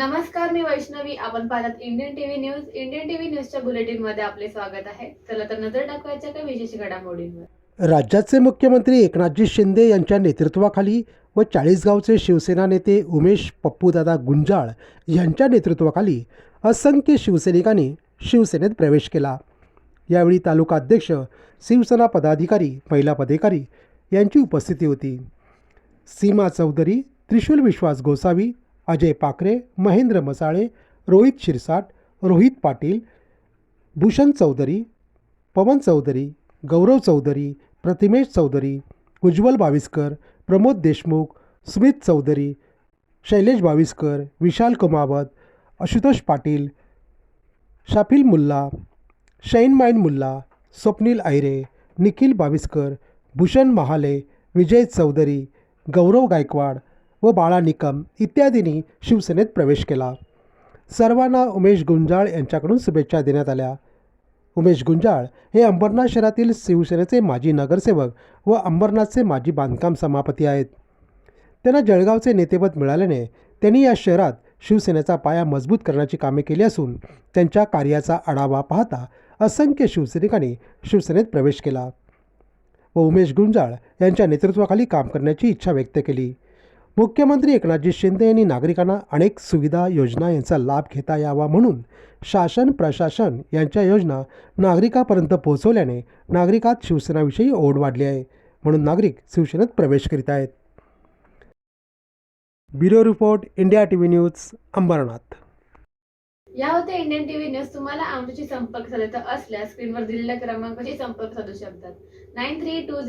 नमस्कार मी वैष्णवी. आपण पाहतात Indian TV news Indian TV न्यूजच्या बुलेटिनमध्ये आपले स्वागत आहे. चला तर नजर टाकवायच्या काही विशेष घडामोडींवर. राज्याचे मुख्यमंत्री एकनाथजी शिंदे यांच्या नेतृत्वाखाली व चाळीसगावचे शिवसेना नेते उमेश पप्पूदादा गुंजाळ यांच्या नेतृत्वाखाली असंख्य शिवसैनिकांनी शिवसेनेत प्रवेश केला. यावेळी तालुका अध्यक्ष शिवसेना पदाधिकारी महिला पदाधिकारी यांची उपस्थिती होती. सीमा चौधरी त्रिशूल विश्वास गोसावी अजय पाकरे महेंद्र मसाळे रोहित शिरसाट रोहित पाटील भूषण चौधरी पवन चौधरी गौरव चौधरी प्रतिमेश चौधरी उज्ज्वल बाविस्कर प्रमोद देशमुख स्मित चौधरी शैलेश बाविस्कर विशाल कुमावत आशुतोष पाटील शाफिल मुल्ला शैन माइन मुल्ला स्वप्नील ऐरे निखिल बाविस्कर भूषण महाले विजय चौधरी गौरव गायकवाड व बाळा निकम इत्यादींनी शिवसेनेत प्रवेश केला. सर्वांना उमेश गुंजाळ यांच्याकडून शुभेच्छा देण्यात आल्या. उमेश गुंजाळ हे अंबरनाथ शहरातील शिवसेनेचे माजी नगरसेवक व अंबरनाथचे माजी बांधकाम सभापती आहेत. त्यांना जळगावचे नेतेपद मिळाल्याने त्यांनी या शहरात शिवसेनेचा पाया मजबूत करण्याची कामे केली असून त्यांच्या कार्याचा आढावा पाहता असंख्य शिवसैनिकांनी शिवसेनेत प्रवेश केला व उमेश गुंजाळ यांच्या नेतृत्वाखाली काम करण्याची इच्छा व्यक्त केली. मुख्यमंत्री एकनाथजी शिंदे यांनी नागरिकांना अनेक सुविधा योजना यांचा लाभ घेता यावा म्हणून शासन प्रशासन यांच्या योजना नागरिकापर्यंत पोहोचवल्याने नागरिकात शिवसेनाविषयी ओढ वाढली आहे म्हणून नागरिक शिवसेनेत प्रवेश करीत आहेत. Bureau report India TV news Ambernath. या होत्या इंडियन टीव्ही न्यूज. तुम्हाला आमच्याशी संपर्क साधायचा असल्यास स्क्रीनवर दिलेल्या क्रमांकाशी संपर्क साधू शकतात. Nine three to